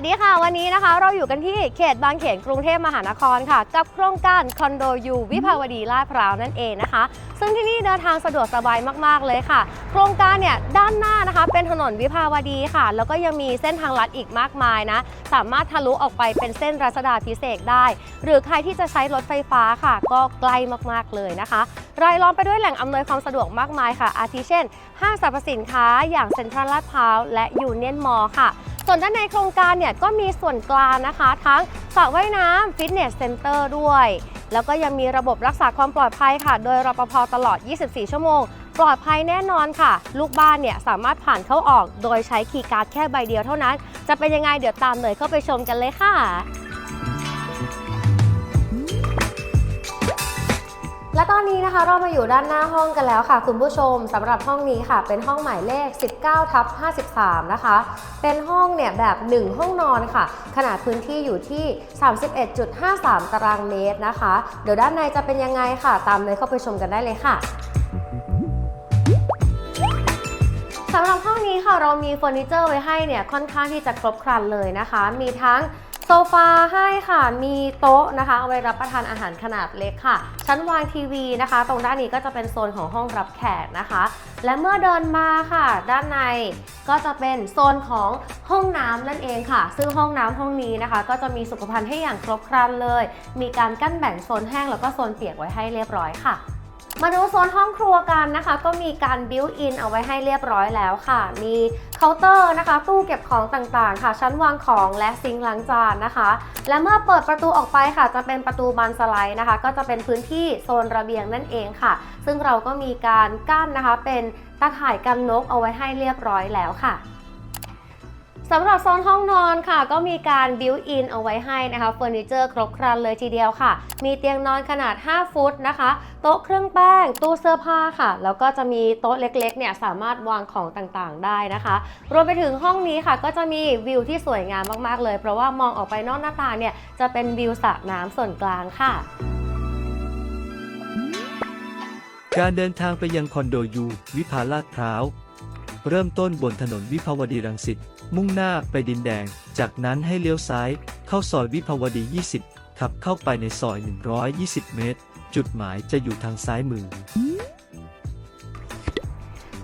วัสดีค่ะ วันนี้นะคะเราอยู่กันที่เขตบางเขนกรุงเทพมหานครค่ะ กับโครงการคอนโดยูวิภาวดีลาดพร้าวนั่นเองนะคะ ซึ่งที่นี่เดินทางสะดวกสบายมากๆเลยค่ะ โครงการเนี่ยด้านหน้านะคะ เป็นถนนวิภาวดีค่ะ แล้วก็ยังมีเส้นทางลัดอีกมากมายนะ สามารถทะลุออกไปเป็นเส้นรัชดาพิเศษกได้ หรือใครที่จะใช้รถไฟฟ้าค่ะ ก็ใกล้มากๆเลยนะคะรายล้อมไปด้วยแหล่งอำนวยความสะดวกมากมายค่ะ อาทิเช่น ห้างสรรพสินค้าอย่างเซ็นทรัลลาดพร้าวและยูเนียนมอลล์ค่ะ ส่วนด้านในโครงการเนี่ยก็มีส่วนกลางนะคะ ทั้งสระว่ายน้ำฟิตเนสเซ็นเตอร์ด้วย แล้วก็ยังมีระบบรักษาความปลอดภัยค่ะ โดยรปภตลอด 24 ชั่วโมง ปลอดภัยแน่นอนค่ะ ลูกบ้านเนี่ยสามารถผ่านเข้าออก โดยใช้คีย์การ์ดแค่ใบเดียวเท่านั้น จะเป็นยังไงเดี๋ยวตามเลยเข้าไปชมกันเลยค่ะ และตอนนี้นะคะเรามาอยู่ด้านหน้าห้องกันแล้วค่ะ คุณผู้ชมสำหรับห้องนี้ค่ะ เป็นห้องหมายเลข 19ทับ53 นะคะ เป็นห้องเนี่ยแบบ 1 ห้องนอนค่ะ ขนาดพื้นที่อยู่ที่ 31.53 ตารางเมตรนะคะ เดี๋ยวด้านในจะเป็นยังไงค่ะ ตามเลยเข้าไปชมกันได้เลยค่ะสำหรับห้องนี้ค่ะเรามีเฟอร์นิเจอร์ไว้ให้เนี่ยค่อนข้างที่จะครบครันเลยนะคะ มีทั้ง โซฟาให้ค่ะ มีโต๊ะนะคะเอาไว้รับประทานอาหารขนาดเล็กค่ะ ชั้นวางทีวีนะคะ ตรงด้านนี้ก็จะเป็นโซนของห้องรับแขกนะคะ และเมื่อเดินมาค่ะ ด้านในก็จะเป็นโซนของห้องน้ำนั่นเองค่ะ ซึ่งห้องน้ำห้องนี้นะคะ ก็จะมีสุขภัณฑ์ให้อย่างครบครันเลย มีการกั้นแบ่งโซนแห้งแล้วก็โซนเปียกไว้ให้เรียบร้อยค่ะ มาดูโซนห้องครัวกันนะคะ ก็มีการบิวอินเอาไว้ให้เรียบร้อยแล้วค่ะ มีเคาน์เตอร์นะคะ ตู้เก็บของต่างๆ ค่ะ ชั้นวางของและซิงค์ล้างจานนะคะ และเมื่อเปิดประตูออกไปค่ะ จะเป็นประตูบานสไลด์นะคะ ก็จะเป็นพื้นที่โซนระเบียงนั่นเองค่ะ ซึ่งเราก็มีการกั้นนะคะ เป็นตาข่ายกันนกเอาไว้ให้เรียบร้อยแล้วค่ะ สำหรับโซนห้องนอนค่ะก็มีการบิวอินเอาไว้ให้นะคะเฟอร์นิเจอร์ครบครันเลยทีเดียวค่ะ มีเตียงนอนขนาด 5 ฟุตนะคะ โต๊ะเครื่องแป้ง ตู้เสื้อผ้าค่ะ แล้วก็จะมีโต๊ะเล็กๆเนี่ยสามารถวางของต่างๆ ได้นะคะ รวมไปถึงห้องนี้ค่ะ ก็จะมีวิวที่สวยงามมากๆเลย เพราะว่ามองออกไปนอกหน้าต่างเนี่ยจะเป็นวิวสระน้ำส่วนกลางค่ะการเดินทางไปยังคอนโดยูวิภาลาดพร้าว เริ่มต้นบนถนนวิภาวดีรังสิต มุ่งหน้าไปดินแดง จากนั้นให้เลี้ยวซ้าย เข้าซอยวิภาวดี 20 ขับเข้าไปในซอย 120 เมตร จุดหมายจะอยู่ทางซ้ายมือ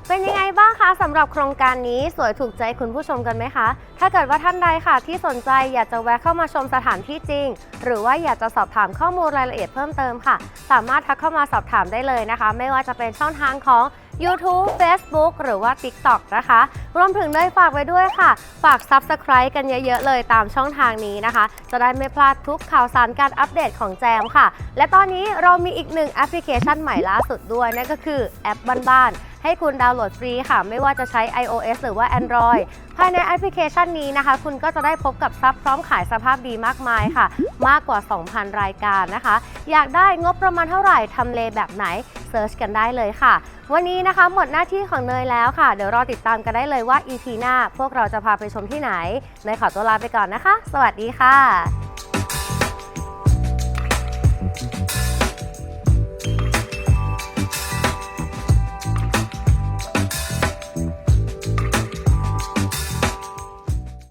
เป็นยังไงบ้างคะสำหรับโครงการนี้สวยถูกใจคุณผู้ชมกันไหมคะ ถ้าเกิดว่าท่านใดค่ะที่สนใจอยากจะแวะเข้ามาชมสถานที่จริง หรือว่าอยากจะสอบถามข้อมูลรายละเอียดเพิ่มเติมค่ะ สามารถทักเข้ามาสอบถามได้เลยนะคะ ไม่ว่าจะเป็นช่องทางของ YouTube Facebook หรือว่า TikTok นะคะ รวมถึงเลยฝากไว้ด้วยค่ะ ฝาก Subscribe กันเยอะๆ เลยตามช่องทางนี้นะคะ จะได้ไม่พลาดทุกข่าวสารการอัปเดตของแจมค่ะ และตอนนี้เรามีอีกหนึ่งแอปพลิเคชันใหม่ล่าสุดด้วยนั่นก็คือแอปบ้านๆ ให้คุณดาวน์โหลดฟรีค่ะ ไม่ว่าจะใช้ iOS หรือว่า Android ภายในแอปพลิเคชันนี้นะคะ คุณก็จะได้พบกับซับพร้อมขายสภาพดีมากมายค่ะ มากกว่า 2,000 รายการนะคะ อยากได้งบประมาณเท่าไหร่ทำเลแบบไหนเซิร์ชกันได้เลยค่ะ วันนี้นะคะหมดหน้าที่ของเนยแล้วค่ะ เดี๋ยวรอติดตามกันได้เลยว่า EP หน้า พวกเราจะพาไปชมที่ไหนเนยขอตัวลาไปก่อนนะคะ สวัสดีค่ะ